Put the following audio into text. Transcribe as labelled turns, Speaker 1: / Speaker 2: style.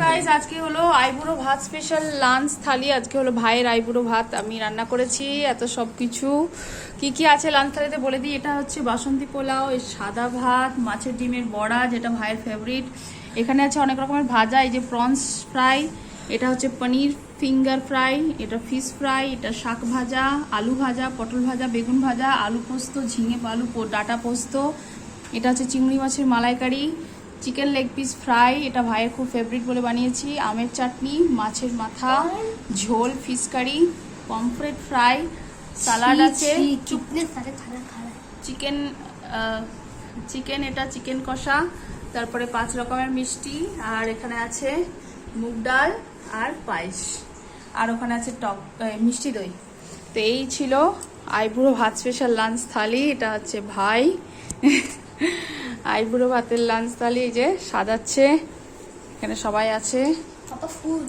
Speaker 1: Guys আজকে হলো আইবুড়ো ভাত স্পেশাল লাঞ্চ থালি। আজকে হলো ভাইয়ের আইবুড়ো ভাত। আমি রান্না করেছি, এত সব কিছু কি কি আছে লাঞ্চ থালিতে বলে দিই। এটা হচ্ছে বাসন্তী পোলাও এই সাদা ভাত, মাছের ডিমের বড়া, যেটা ভাইয়ের ফেভারিট এখানে আছে অনেক রকমের ভাজা, এই যে প্রনস ফ্রাই এটা হচ্ছে পনির ফিঙ্গার ফ্রাই এটা ফিশ ফ্রাই এটা শাক ভাজা, আলু ভাজা, পটল ভাজা, বেগুন ভাজা, আলু পোস্ত, ঝিঙে, আলু ডাটা পোস্ত। এটা হচ্ছে চিংড়ি মাছের malaikari. Chicken leg piece fry এটা ভাইয়ের খুব ফেভারিট বলে বানিয়েছি। আমের চাটনি মাছের মাথা ঝোল fish curry pomfret fry salad আছে। চিকেন চিকেন এটা চিকেন কষা তারপরে পাঁচ রকমের মিষ্টি আর এখানে আছে মুগ ডাল আর পায়েস। আর ওখানে আছে টক মিষ্টি দই। তো এই ছিল আইবুড়ো ভাত স্পেশাল লাঞ্চ থালি এটা হচ্ছে ভাই। আইবুড়ো ভাতের লাঞ্চ তালি এই যে সাজাচ্ছে। এখানে সবাই আছে।
Speaker 2: ফুল।